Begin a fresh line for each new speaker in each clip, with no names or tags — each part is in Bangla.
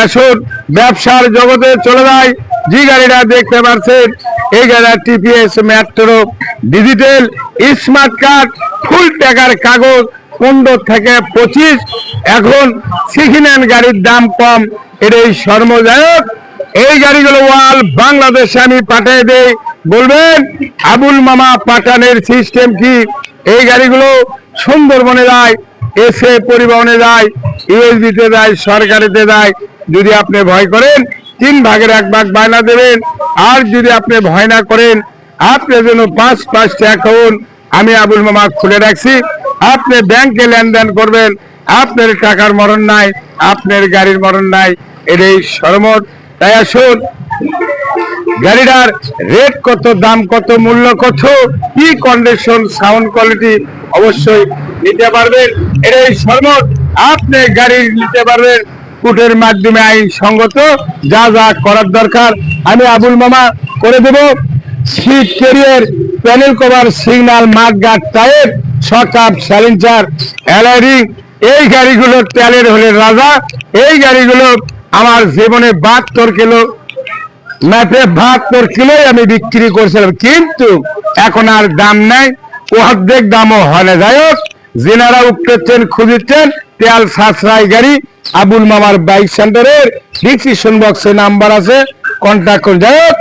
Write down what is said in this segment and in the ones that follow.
আসুন ব্যবসার জগতে চলে যায় যে গাড়িটা দেখতে পাচ্ছেন এই গাড়িটা TPS metro digital smart card ফুল টাকার কাগজ, পনেরো থেকে পঁচিশ। এখন সেকেন্ড হ্যান্ড গাড়ির দাম কম, এটাই সর্বদায়ক এই গাড়িগুলো ওয়াল বাংলাদেশে আমি পাঠিয়ে দেই। বলবেন, আবুল মামা পাঠানের সিস্টেম কি? এই গাড়িগুলো সুন্দরবনে যায়, এসে পরিবহনে যায় ইউএসবিতে যায়, সরকারিতে যায়। যদি আপনি ভয় করেন, তিন ভাগের এক ভাগ বায়না দেবেন। আর যদি আপনি ভয় না করেন, আপনি যেন পাঁচ পাঁচটা অ্যাকাউন্ট আমি আবুল মামা খুলে রাখছি। আপনি ব্যাংকে লেনদেন করবেন, আপনার টাকার মরণ নাই, আপনার গাড়ির মরণ নাই, এটাই সরমত তাই আসুন, গাড়িটার রেট কত, দাম কত, মূল্য কত, কি কন্ডিশন সাউন্ড কোয়ালিটি অবশ্যই নিতে পারবেন। এটাই সর্বত আপনি গাড়ি নিতে পারবেন কুটের মাধ্যমে আইন সঙ্গত যা যা করার দরকার, আমি আবুল মামা করে দেব। Seat carrier panel cover signal mudguard tyre shock up স্যালেঞ্জার অ্যালারিং এই গাড়িগুলো তেলের হলে রাজা, এই গাড়িগুলো আমার জীবনে বাহাত্তর কিলো ম্যাপে বাহাত্তর কিলোই আমি বিক্রি করছিলাম। কিন্তু এখন আর দাম নাই, অর্ধেক দামও হয় না। যাই হোক, যেনারা উঠতেছেন খুঁজেছেন তেল সাশ্রয় গাড়ি আবুল মামার বাইক সেন্টারের ডিসক্রিপশন বক্সে নাম্বার আছে কন্ট্যাক্ট করুন। যাই হোক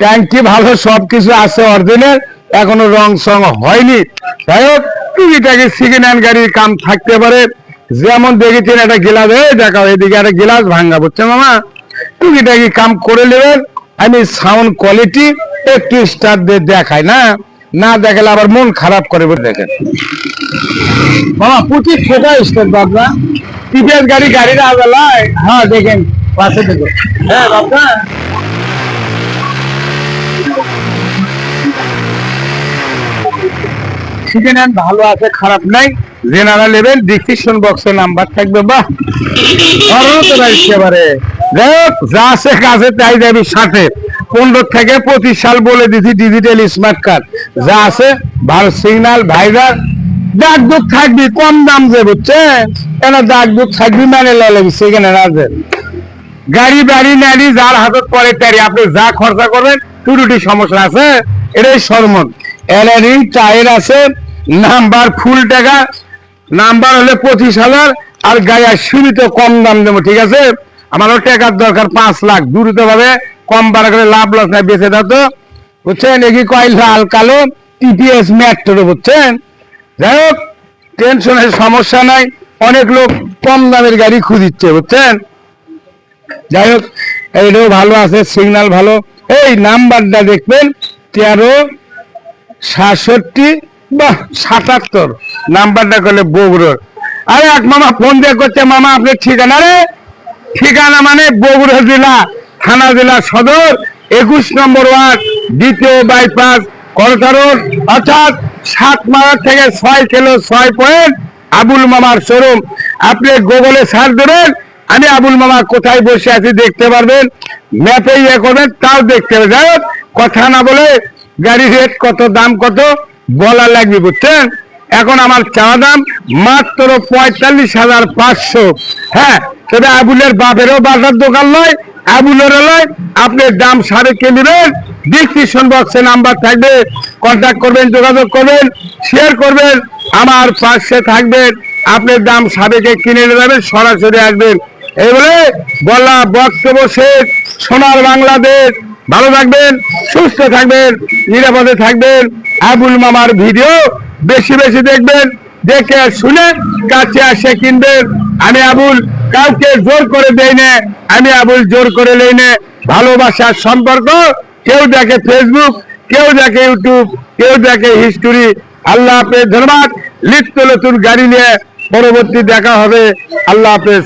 ট্যাঙ্কি ভালো সবকিছু আছে অরিজিনাল এখনও রং সং হয়নি। যাই হোক, টুকিটাকি সেকেন্ড হ্যান্ড গাড়ির কাম থাকতে পারে। যেমন দেখেছেন, একটা গিলাস, এই দেখাও, এদিকে একটা গিলাস ভাঙ্গা বুঝছে মামা? টুকিটাকি কাম করে নেবেন, আমি সাউন্ড কোয়ালিটি একটু স্টার দিয়ে দেখাই, না? না দেখালে আবার মন খারাপ করে দেখেন মামা পঁচিশ ফোটা স্টার বাবরা টিপিএস গাড়ি গাড়ির আবেলায় হ্যাঁ দেখেন পাশে দেখো। হ্যাঁ হ্যান্ড ভালো আছে খারাপ নাই। জেনারা নেবেন ডিসক্রিপশন বক্সে নাম্বার থাকবে বাহ। তো যাই হোক, যা আছে কাছে তাই যাবি সাথে। পনেরো থেকে পঁচিশ সাল বলে দিছি ডিজিটাল স্মার্ট কার্ড যা আছে, ভালো সিগন্যাল ভাইরার ডাক দুধ থাকবি, কম দাম যে বুঝছে? কেন ডাক দুধ থাকবি মানে লাগবে সেখানে আছে গাড়ি, বাড়ি নাড়ি যার হাতত পরে তারি, আপনি যা খরচা করবেন, টুটুটি সমস্যা আছে, এটাই সরমত এলআরই টায়ার আছে, নাম্বার ফুল টাকা, নাম্বার হলে পঁচিশ হাজার, আর গায়ে সীমিত কম দাম দেবো, ঠিক আছে? আমারও টাকার দরকার পাঁচ লাখ। দ্রুত ভাবে কম বাড়া করে লাভ লস নাই, বেঁচে দাও বুঝছেন? এগি কয়েল লাল কালো, টিপিএস ম্যাট্রো বুঝছেন? যাই হোক, টেনশনের সমস্যা নাই। অনেক লোক কম দামের গাড়ি খুঁজিচ্ছে বুঝছেন? যাই হোক এইটাও ভালো আছে, সিগন্যাল ভালো। এই নাম্বারটা দেখবেন, তেরো, সাতষট্টি বা সাতাত্তর। নাম্বারটা করলে বগুড়োর। আরে এক মামা, ফোন দিয়ে করছে, মামা আপনার ঠিকানা রে? ঠিকানা মানে বগুড়া জেলা, থানা জেলা সদর, একুশ নম্বর ওয়ার্ড, দ্বিতীয় বাইপাস রোড, অর্থাৎ সাত মারা থেকে ছয় কিলো ছয় পয়েন্ট আবুল মামার শোরুম। আপনি গুগলে সার্চ দেবেন, আমি আবুল মামা কোথায় বসে আছি দেখতে পারবেন। ম্যাপে ইয়ে করবেন তাও দেখতে হবে। যাই কথা না বলে গাড়ি রেট কত, দাম কত বলা লাগবে, বুঝছেন? এখন আমার চাওয়া দাম মাত্র পঁয়তাল্লিশ হাজার পাঁচশো। হ্যাঁ তবে আবুলের বাপেরও বাজার দোকান নয় আবুলের নয় আপনি দাম সাড়ে কে নেবেন? ডিসক্রিপশন বক্সে নাম্বার থাকবে কন্ট্যাক্ট করবেন, যোগাযোগ করবেন শেয়ার করবেন, আমার পাশে থাকবেন। আপনার দাম সাবেকে কিনে নিয়ে যাবেন, সরাসরি আসবেন। এই বলে বলা বক্তব্য শেষ। সোনার বাংলাদেশ। ভালো থাকবেন, সুস্থ থাকবেন, নিরাপদে থাকবেন। আবুল মামার ভিডিও বেশি বেশি দেখবেন, দেখে শুনে কাছে আসে কিনবেন আমি আবুল কাউকে জোর করে দেই না, আমি আবুল জোর করে লই না। ভালোবাসার সম্পর্ক, কেউ দেখে ফেসবুক কেউ দেখে ইউটিউব কেউ দেখে হিস্টোরি আল্লাহ হাফেজ, ধন্যবাদ। লিপ্ত নতুন গাড়ি নিয়ে পরবর্তী দেখা হবে। আল্লাহ হাফেজ।